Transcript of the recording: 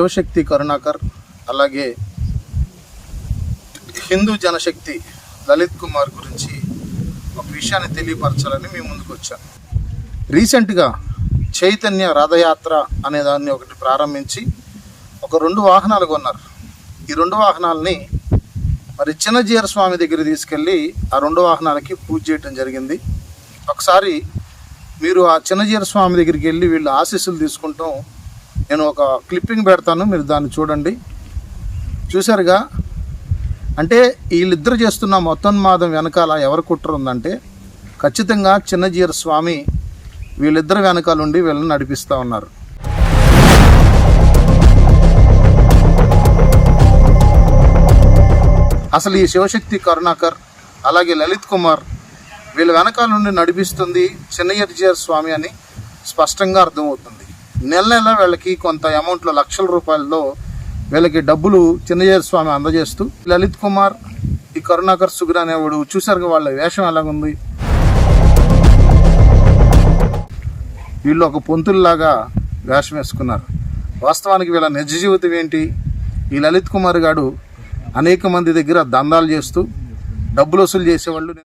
శివశక్తి కరుణాకర్ అలాగే హిందూ జనశక్తి లలిత్ కుమార్ గురించి ఒక విషయాన్ని తెలియపరచాలని మేము ముందుకు వచ్చాం. రీసెంట్గా చైతన్య రథయాత్ర అనే దాన్ని ఒకటి ప్రారంభించి ఒక రెండు వాహనాలు కొన్నారు. ఈ రెండు వాహనాలని మరి చిన్నజీర స్వామి దగ్గర తీసుకెళ్ళి ఆ రెండు వాహనాలకి పూజ చేయటం జరిగింది. ఒకసారి మీరు ఆ చిన్నజీర స్వామి దగ్గరికి వెళ్ళి వీళ్ళు ఆశీస్సులు తీసుకుంటాం నేను ఒక క్లిప్పింగ్ పెడతాను మీరు దాన్ని చూడండి. చూసారుగా అంటే వీళ్ళిద్దరు చేస్తున్న మొత్తన్మాదం వెనకాల ఎవరు కుట్ర ఉందంటే ఖచ్చితంగా చిన్నజీర స్వామి వీళ్ళిద్దరు వెనకాల ఉండి వీళ్ళని నడిపిస్తూ ఉన్నారు. అసలు ఈ శివశక్తి కరుణాకర్ అలాగే లలిత్ కుమార్ వీళ్ళ వెనకాల నుండి నడిపిస్తుంది చిన్నయ్యజీర స్వామి అని స్పష్టంగా అర్థమవుతుంది. నెల నెల వీళ్ళకి కొంత అమౌంట్లో లక్షల రూపాయల్లో వీళ్ళకి డబ్బులు చిన్నయ్యర్ స్వామి అందజేస్తూ లలిత్ కుమార్ ఈ కరుణాకర్ సుగర్ అనేవాడు చూసారుగా వాళ్ళ వేషం ఎలాగుంది? వీళ్ళు ఒక పొంతుల్లాగా వేషం వేసుకున్నారు. వాస్తవానికి వీళ్ళ నిజ జీవితం ఏంటి? ఈ లలిత్ కుమార్ గాడు అనేక మంది దగ్గర దందాలు చేస్తూ డబ్బులు వసూలు చేసేవాళ్ళు